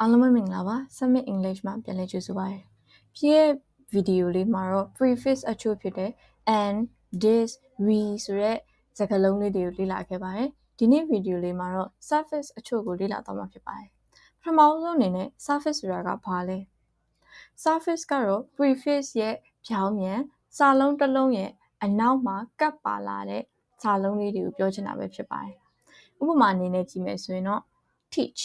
အားလုံးပဲမင်္ဂလာပါ Summit English မှာပြန်လည်ကြိုဆိုပါရစေ။ဒီရဲ့ဗီဒီယိုလေးမှာတော့ prefix အချို့ဖြစ်တဲ့ and this we ဆိုတဲ့စကားလုံးလေးတွေကိုလေ့လာခဲ့ပါတယ်။ဒီနေ့ဗီဒီယိုလေးမှာတော့ suffix အချို့ကိုလေ့လာသွားမှာဖြစ်ပါတယ်။ပထမဆုံးအနေနဲ့ suffix ဆိုတာကဘာလဲ။ suffix ကတော့ prefix ရဲ့ပြောင်းပြန်စာလုံးတစ်လုံးရဲ့အနောက်မှာကပ်ပါလာတဲ့စာလုံးလေးတွေကိုပြောချင်တာပဲဖြစ်ပါတယ်။ဥပမာအနေနဲ့ကြည့်မယ်ဆိုရင်တော့ teach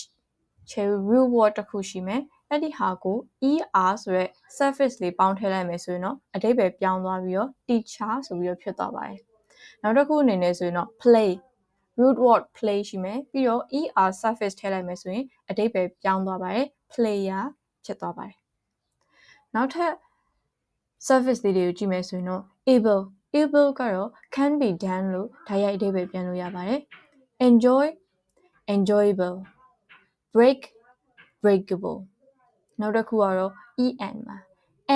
ချေ real word တစ်ခုရှိမယ်အဲ့ဒီဟာကို er ဆိုရက် suffix လေးပေါင်းထည့်လိုက်မယ်ဆိုရင်တော့အဓိပ္ပာယ်ပြောင်းသွားပြီးတော့ teacher ဆိုပြီးတော့ဖြစ်သွားပါတယ်နောက်တစ်ခုအနေနဲ့ဆိုရင်တော့ play root word play ရှိမယ်ပြီးတော့ er suffix ထည့်လိုက်မယ်ဆိုရင်အဓိပ္ပာယ်ပြောင်းသွားပါတယ် player ဖြစ်သွားပါတယ်နောက်ထပ် service လေးတွေကိုကြည့်မယ်ဆိုရင်တော့ able able ကတော့ can be done လို့ဓာတ်ရိုက်အဓိပ္ပာယ်ပြန်လို့ရပါတယ် enjoy enjoyable break breakable နောက်တစ်ခုကတော့ en ပါ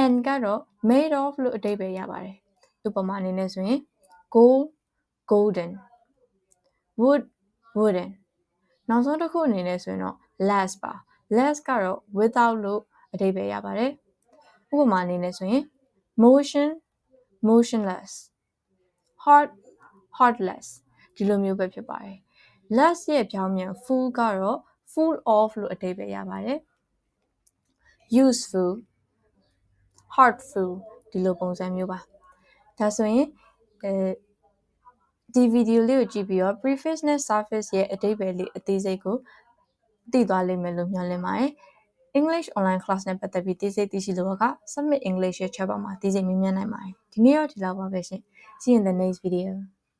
en ကတော့ made of လို့အဓိပ္ပာယ်ရပါတယ်ဥပမာအနေနဲ့ဆိုရင် gold golden wood wooden နောက်ဆုံးတစ်ခုအနေနဲ့ဆိုရင်တော့ less ပါ less ကတော့ without လို့အဓိပ္ပာယ်ရပါတယ်ဥပမာအနေနဲ့ဆိုရင် motion motionless heart heartless ဒီလိုမျိုးပဲဖြစ်ပါတယ် less ရဲ့ပြောင်းပြန် full ကတော့ full of လို့အဓိပ္ပာယ်ရပါတယ် useful heartful ဒီလိုပုံစံမျိုးပါဒါဆိုရင်အဲဒီဗီဒီယိုလေးကိုကြည့်ပြီးတော့ prefix နဲ့ suffix ရဲ့အဓိပ္ပာယ်လေးအသေးစိတ်ကိုသိသွားလိမ့်မယ်လို့မျှော်လင့်ပါတယ် English online class နဲ့ပတ်သက်ပြီးသိစိတ်သိရှိလို့က Summit English ရဲ့ chat box မှာသိစိတ်မြင်မြန်နိုင်ပါတယ်ဒီနေ့တော့ဒီလောက်ပါပဲရှင် See you in the next video